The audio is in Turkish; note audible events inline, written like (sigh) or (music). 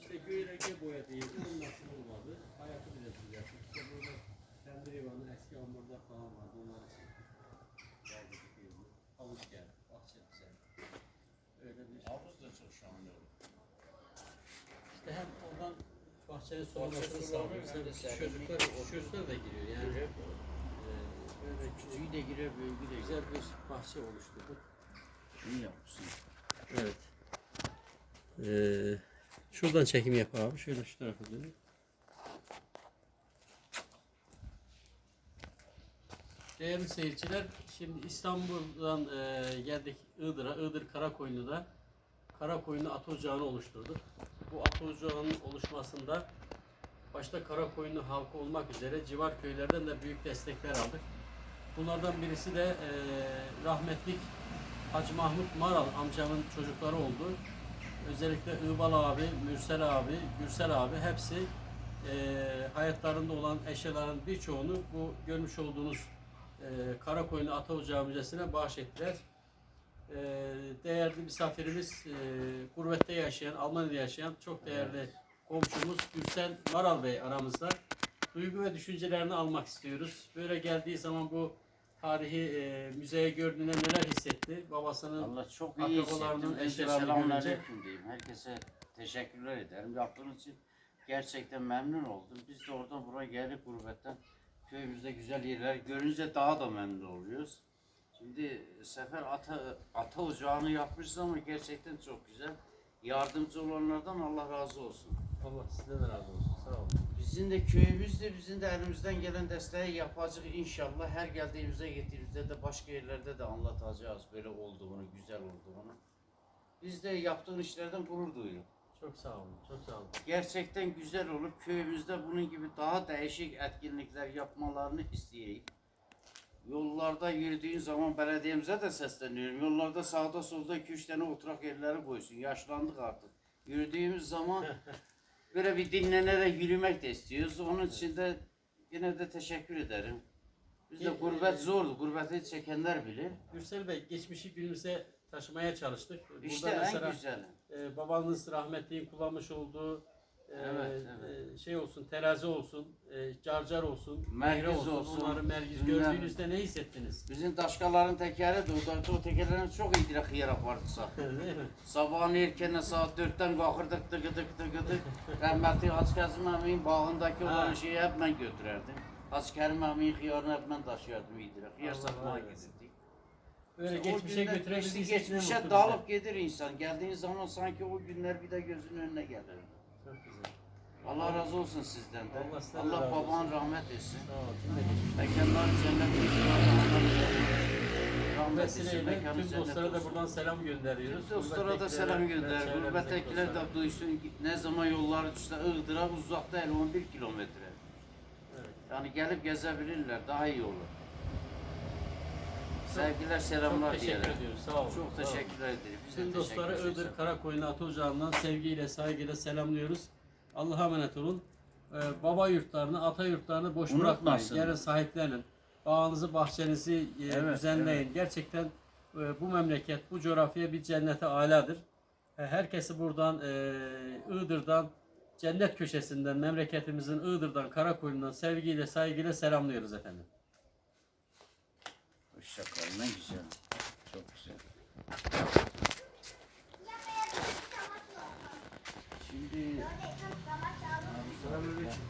İşte göğe renge nasıl olmadı. Hayatı bile. İşte burada kendi evanı eski hamurda falan vardı, onları çektik. Geldi, bahçe. Öyle bir şey. Da çok. İşte hem oradan bahçenin hem Hem de çocuklar, çocuklar da giriyor yani. Giriyor. Ee, böyle Küçüğü de girer, büyüğü de girer. güzel bir bahçe oluşturduk. İyi yapmışsın. Evet. Ee, şuradan çekim yap abi. Şöyle şu tarafa dönün. Değerli seyirciler, şimdi İstanbul'dan e, geldik Iğdır'a, Iğdır Karakoyunlu'da Karakoyunlu At Ocağı'nı oluşturduk. Bu At Ocağı'nın oluşmasında başta Karakoyunlu halkı olmak üzere civar köylerden de büyük destekler aldık. Bunlardan birisi de e, rahmetlik Hacı Mahmut Maral amcamın çocukları oldu. Özellikle Iğbal abi, Mürsel abi, Gürsel abi hepsi e, hayatlarında olan eşyaların birçoğunu bu görmüş olduğunuz e, Karakoyunlu Ata Ocağı Müzesi'ne bağışlettiler. E, değerli misafirimiz, e, gurbette yaşayan, Almanya'da yaşayan çok değerli komşumuz Gürsel Maral Bey aramızda. Duygu ve düşüncelerini almak istiyoruz. Böyle geldiği zaman bu tarihi e, müzeye gördüğünde neler hissetti? Babasının Allah çok iyi hissettim. Eşyalarını selamünaleyküm diyeyim. Herkese teşekkürler ederim. Yaptığınız için gerçekten memnun oldum. Biz de oradan buraya gelip gurbetten köyümüzde güzel yerler görünce daha da memnun oluyoruz. Şimdi Sefer Ata, Ata Ocağı'nı yapmışız ama gerçekten çok güzel. Yardımcı olanlardan Allah razı olsun. Allah sizden de razı olsun. Sağ olun. Bizim de köyümüzde bizim de elimizden gelen desteği yapacağız inşallah. Her geldiğimizde gittiğimizde de başka yerlerde de anlatacağız böyle olduğunu, güzel olduğunu. Biz de yaptığın işlerden gurur duyuyoruz. Çok sağ olun. Çok sağ olun. Gerçekten güzel olup köyümüzde bunun gibi daha değişik etkinlikler yapmalarını isteyeyim. Yollarda yürüdüğün zaman belediyemize de sesleniyorum. Yollarda sağda solda 2-3 tane oturak yerleri koysun. Yaşlandık artık. Yürüdüğümüz zaman (laughs) böyle bir dinlenerek yürümek de istiyoruz. Onun için de yine de teşekkür ederim. Bizde Ge- gurbet zordu. Gurbeti çekenler bilir. Gürsel Bey geçmişi günümüze taşımaya çalıştık. İşte Burada en mesela güzeli. e, babanız rahmetliğin kullanmış olduğu e, Evet, e, şey olsun, terazi olsun, e, carcar olsun, Mergiz meyre olsun, olsun. onları mergiz gördüğünüzde ne hissettiniz? Bizim taşkaların tekeri de o, tekerlerin çok hıyar yapardısa. (laughs) Değil mi? Sabahın erkene saat 4'ten kalkırdık tıkı tıkı tıkı tık. Rahmetli (laughs) Kazım Emin bağındaki olan şeyi hep ben götürerdim. Hacı Kerim Emin hıyarını hep ben taşıyordum iyiydi. Hıyar Allah satmaya giderdik. Böyle O geçmişe işte ne geçmişe dalıp gelir insan. Geldiğin zaman sanki o günler bir de gözünün önüne gelir. Çok güzel. Allah razı olsun sizden de. Allah Allah baban rahmet etsin. Mekanları cennet etsin. Rahmet etsin. Mekanı tüm cennet dostlara da buradan selam gönderiyoruz. Biz dostlara da selam gönder. Gurbettekiler de duysun ne zaman yolları düşse Iğdır'a uzakta el 11 kilometre. Evet. Yani gelip gezebilirler. Daha iyi olur. Sevgiler, selamlar Çok teşekkür diyelim. ediyoruz. Sağ olun. Çok sağ olun. teşekkür ederim. Tüm teşekkür dostları. Iğdır Karakoyunlu Atı Ocağı'ndan sevgiyle, saygıyla selamlıyoruz. Allah'a emanet olun. Ee, baba yurtlarını, ata yurtlarını boş bırakmayın. Unutmasın. Sahiplenin. Bağınızı, bahçenizi e, Evet, düzenleyin. Gerçekten e, bu memleket, bu coğrafya bir cennete aladır. E, herkesi buradan, e, Iğdır'dan, cennet köşesinden, memleketimizin Iğdır'dan, Karakoyun'dan sevgiyle, saygıyla selamlıyoruz efendim. Hoşça. Ne güzel. Çok güzel. Şimdi